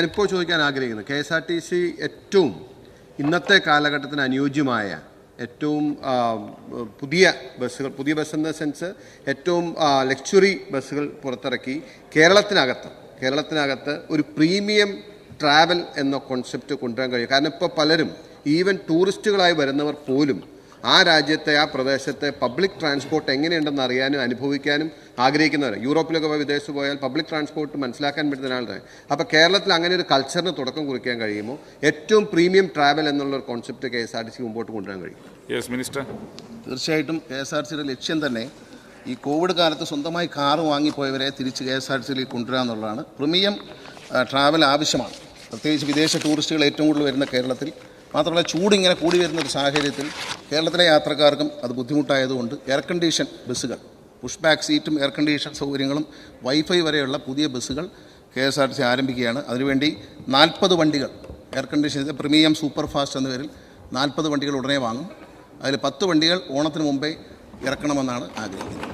ഞാനിപ്പോൾ ചോദിക്കാൻ ആഗ്രഹിക്കുന്നു. K S R T C ഏറ്റവും ഇന്നത്തെ കാലഘട്ടത്തിന് അനുയോജ്യമായ ഏറ്റവും പുതിയ ബസ്സുകൾ പുതിയ ബസ് എന്ന സെൻസ് ഏറ്റവും ലക്ഷറി ബസ്സുകൾ പുറത്തിറക്കി കേരളത്തിനകത്ത് കേരളത്തിനകത്ത് ഒരു പ്രീമിയം ട്രാവൽ എന്ന കോൺസെപ്റ്റ് കൊണ്ടുവരാൻ കഴിയും. കാരണം ഇപ്പോൾ പലരും ഈവൻ ടൂറിസ്റ്റുകളായി വരുന്നവർ പോലും ആ രാജ്യത്തെ ആ പ്രദേശത്തെ പബ്ലിക് ട്രാൻസ്പോർട്ട് എങ്ങനെയുണ്ടെന്ന് അറിയാനും അനുഭവിക്കാനും ആഗ്രഹിക്കുന്നവർ യൂറോപ്പിലൊക്കെ പോയി വിദേശത്ത് പോയാൽ പബ്ലിക് ട്രാൻസ്പോർട്ട് മനസ്സിലാക്കാൻ പറ്റുന്ന ആളുടെ അപ്പോൾ കേരളത്തിൽ അങ്ങനെ ഒരു കൾച്ചറിന് തുടക്കം കുറിക്കാൻ കഴിയുമോ? ഏറ്റവും പ്രീമിയം ട്രാവൽ എന്നുള്ള ഒരു concept K S R T C മുമ്പോട്ട് കൊണ്ടുവരാൻ കഴിയും. യെസ് മിനിസ്റ്റർ തീർച്ചയായിട്ടും കെ എസ് ആർ സിയുടെ ലക്ഷ്യം തന്നെ ഈ കോവിഡ് കാലത്ത് സ്വന്തമായി കാറ് വാങ്ങിപ്പോയവരെ തിരിച്ച് കെ എസ് ആർ ടി സിയിലേക്ക് കൊണ്ടുവരിക എന്നുള്ളതാണ്. പ്രീമിയം ട്രാവൽ ആവശ്യമാണ്. പ്രത്യേകിച്ച് വിദേശ ടൂറിസ്റ്റുകൾ ഏറ്റവും കൂടുതൽ വരുന്ന കേരളത്തിൽ. മാത്രമല്ല ചൂടിങ്ങനെ കൂടി വരുന്ന ഒരു സാഹചര്യത്തിൽ കേരളത്തിലെ യാത്രക്കാർക്കും അത് ബുദ്ധിമുട്ടായതുകൊണ്ട് എയർ കണ്ടീഷൻ ബസ്സുകൾ പുഷ് ബാക്ക് സീറ്റും എയർ കണ്ടീഷൻ സൗകര്യങ്ങളും വൈഫൈ വരെയുള്ള പുതിയ ബസ്സുകൾ K S R T C ആരംഭിക്കുകയാണ്. അതിനുവേണ്ടി നാൽപ്പത് വണ്ടികൾ air condition premium super fast എന്ന പേരിൽ നാൽപ്പത് വണ്ടികൾ ഉടനെ വാങ്ങും. അതിൽ പത്ത് വണ്ടികൾ ഓണത്തിന് മുമ്പേ ഇറക്കണമെന്നാണ് ആഗ്രഹിക്കുന്നത്.